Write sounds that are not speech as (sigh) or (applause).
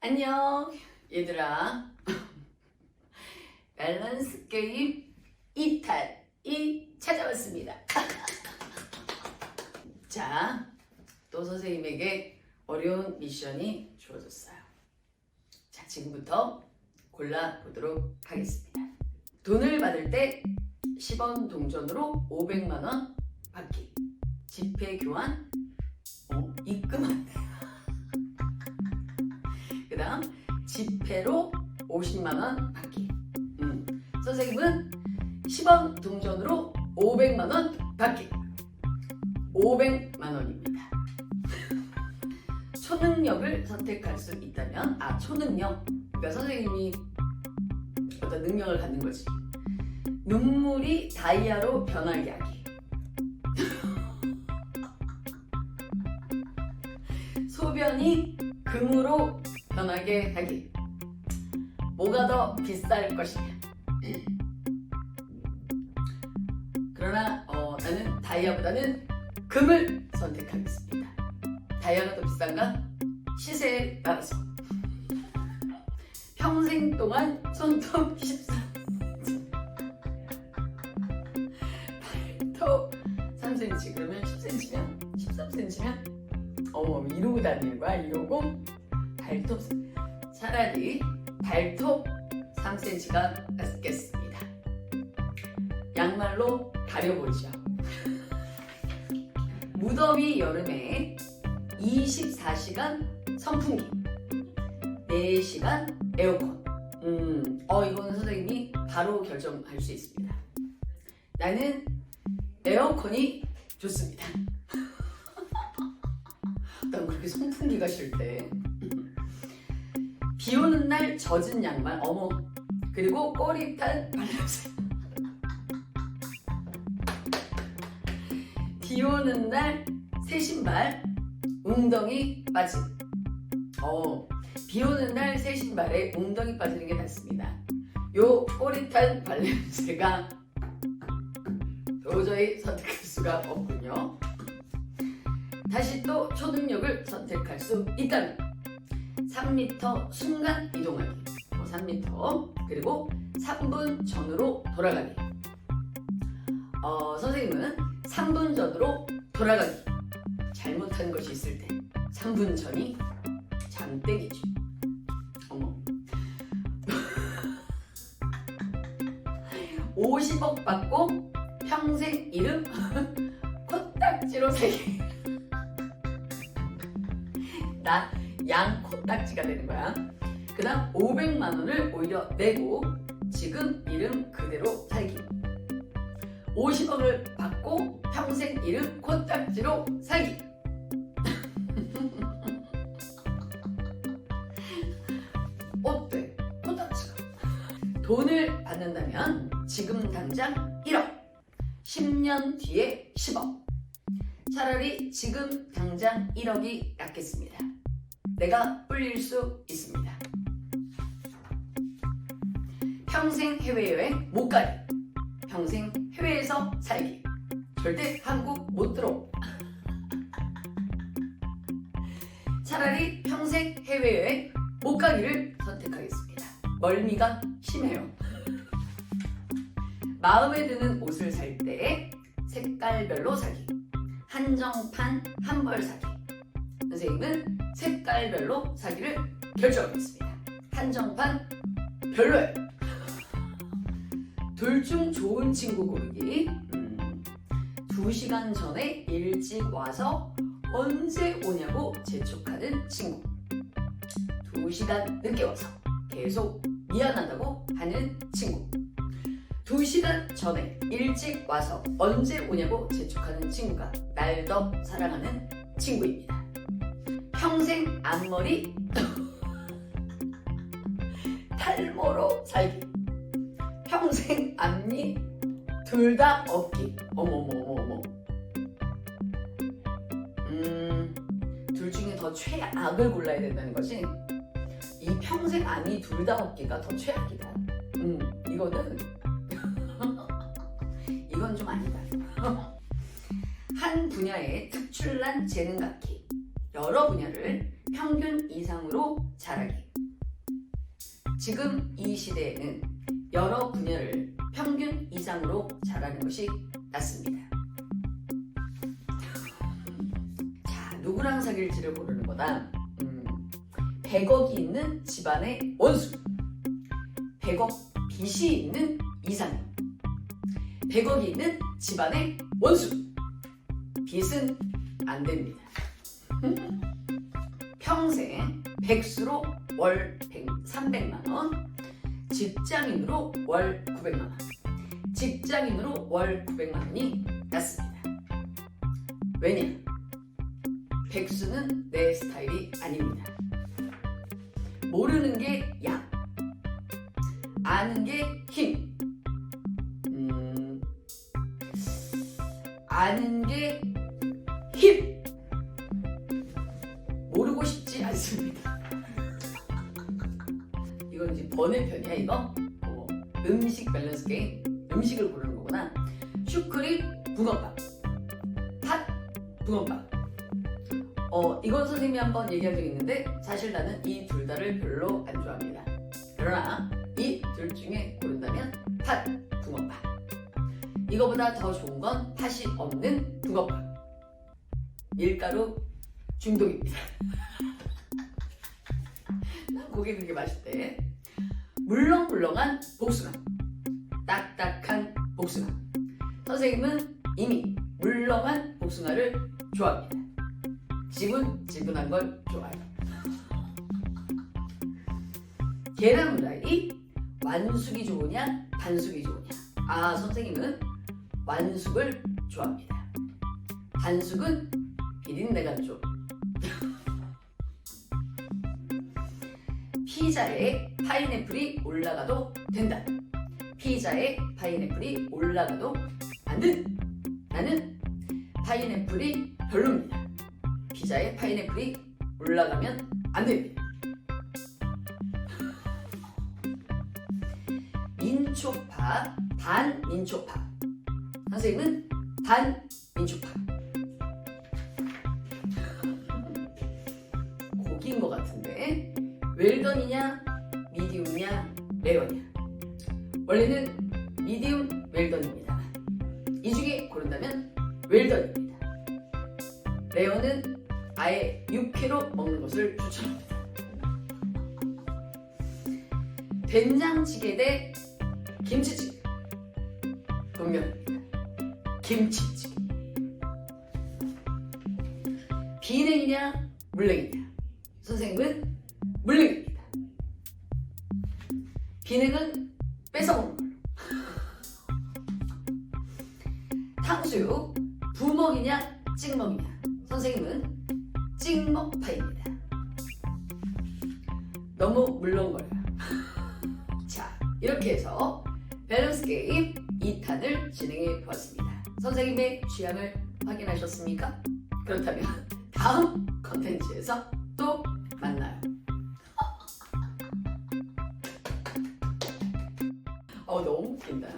안녕 얘들아. (laughs) 밸런스 게임 2탈이 찾아왔습니다. (laughs) 자 또 선생님에게 어려운 미션이 주어졌어요. 자 지금부터 골라보도록 하겠습니다. 돈을 받을 때 10원 동전으로 500만원 받기. 지폐 교환. 어, 입금한대 지폐로 50만원 받기. 음, 선생님은 10원 동전으로 500만원 받기. 500만원입니다. 초능력을 선택할 수 있다면 아 초능력. 그러니까 선생님이 어떤 능력을 갖는 거지. 눈물이 다이아로 변하게 하기. (laughs) 소변이 금으로 변하게 하기. 뭐가 더 비쌀 것이냐. 그러나 어, 나는 다이아보다는 금을 선택하겠습니다. 다이아가 더 비싼가? 시세에 따라서. 평생 동안 손톱 14. 발톱 3cm 그러면 10cm면 13cm면 어머 이러고 다니는 거야 이러고 발톱 차라리 발톱 3cm가 낫겠습니다. 양말로 가려보죠. (laughs) 무더위 여름에 24시간 선풍기 4시간 에어컨. 음, 어 이거는 선생님이 바로 결정할 수 있습니다. 나는 에어컨이 좋습니다. (laughs) 난 그렇게 선풍기가 싫대. 비 오는 날 젖은 양말, 어머. 그리고 꼬리탄 발냄새. (laughs) 비 오는 날 새 신발, 웅덩이 빠짐. 어, 비 오는 날 새 신발에 웅덩이 빠지는 게 낫습니다. 요 꼬리탄 발냄새가 도저히 선택할 수가 없군요. 다시 또 초능력을 선택할 수 있다면 3m 순간 이동하기. 뭐 3m 그리고 3분 전으로 돌아가기. 어, 선생님은 3분 전으로 돌아가기. 잘못한 것이 있을 때 3분 전이 장땡이죠 어머. (laughs) 50억 받고 평생 이름 (laughs) 코딱지로 살기 (laughs) 나 양 코딱지가 되는 거야. 그 다음 500만 원을 오히려 내고 지금 이름 그대로 살기. 50억을 받고 평생 이름 코딱지로 살기. (laughs) 어때? 코딱지가. 돈을 받는다면 지금 당장 1억. 10년 뒤에 10억. 차라리 지금 당장 1억이 낫겠습니다. 내가 불릴 수 있습니다. 평생 해외여행 못 가기. 평생 해외에서 살기. 절대 한국 못 들어. (laughs) 차라리 평생 해외여행 못 가기를 선택하겠습니다. 멀미가 심해요. (laughs) 마음에 드는 옷을 살 때 색깔별로 사기. 한정판 한 벌 사기. 선생님은 색깔별로 사기를 결정하겠습니다. 한정판 별로예요. 둘 중 좋은 친구 고르기. 음, 두 시간 전에 일찍 와서 언제 오냐고 재촉하는 친구. 두 시간 늦게 와서 계속 미안하다고 하는 친구. 두 시간 전에 일찍 와서 언제 오냐고 재촉하는 친구가 날 더 사랑하는 친구입니다. 평생 앞머리 (laughs) 탈모로 살기. 평생 앞니 둘 다 없기. 어머머머머. 음, 둘 중에 더 최악을 골라야 된다는 거지. 이 평생 앞니 둘 다 없기가 더 최악이다. 음, 이거는 (laughs) 이건 좀 아니다. (laughs) 한 분야에 특출난 재능 갖기. 여러 분야를 평균 이상으로 잘하기. 지금 이 시대에는 여러 분야를 평균 이상으로 잘하는 것이 낫습니다. 자, 누구랑 사귈지를 고르는 거다. 음, 100억이 있는 집안의 원수. 100억 빚이 있는 이상형. 100억이 있는 집안의 원수. 빚은 안 됩니다. 평생 백수로 월 100, 300만 원, 직장인으로 월 900만 원. 직장인으로 월 900만 원이 낫습니다. 왜냐? 백수는 내 스타일이 아닙니다. 모르는 게 약, 아는 게 힘, 이건 이제 번외편이야 이거. 어, 음식 밸런스 게임. 음식을 고르는 거구나. 슈크림 붕어빵. 팥 붕어빵. 어 이건 선생님이 한번 얘기한 적 있는데 사실 나는 이 둘 다를 별로 안 좋아합니다. 그러나 이 둘 중에 고른다면 팥 붕어빵. 이거보다 더 좋은 건 팥이 없는 붕어빵. 밀가루 중독입니다. (laughs) 난 그게 맛있대. 물렁물렁한 복숭아. 딱딱한 복숭아. 선생님은 이미 물렁한 복숭아를 좋아합니다. 지분 지분한 걸 좋아해요. 계란 후라이 완숙이 좋으냐 반숙이 좋으냐. 아 선생님은 완숙을 좋아합니다. 반숙은 비린내가 좀. (laughs) 피자에 파인애플이 올라가도 된다. 피자에 파인애플이 올라가도 안 된다. 나는 파인애플이 별로입니다. 피자에 파인애플이 올라가면 안 됩니다. 민초파, 반민초파. 선생님은 반민초파. 웰던이냐 미디움이냐 레어냐 원래는 미디움 웰던입니다. 이 중에 고른다면 웰던입니다. 레어는 아예 육회로 먹는 것을 추천합니다. 된장찌개 대 김치찌개. 분명합니다. 김치찌개. 비냉이냐 물냉이냐? 선생님은 물냉입니다. 비냉은 뺏어먹는 걸로. 탕수육 부먹이냐 찍먹이냐. 선생님은 찍먹파입니다. 너무 물렁거려요. (laughs) 자 이렇게 해서 밸런스 게임 2탄을 진행해 보았습니다. 선생님의 취향을 확인하셨습니까? 그렇다면 다음 컨텐츠에서 너무 웃긴다.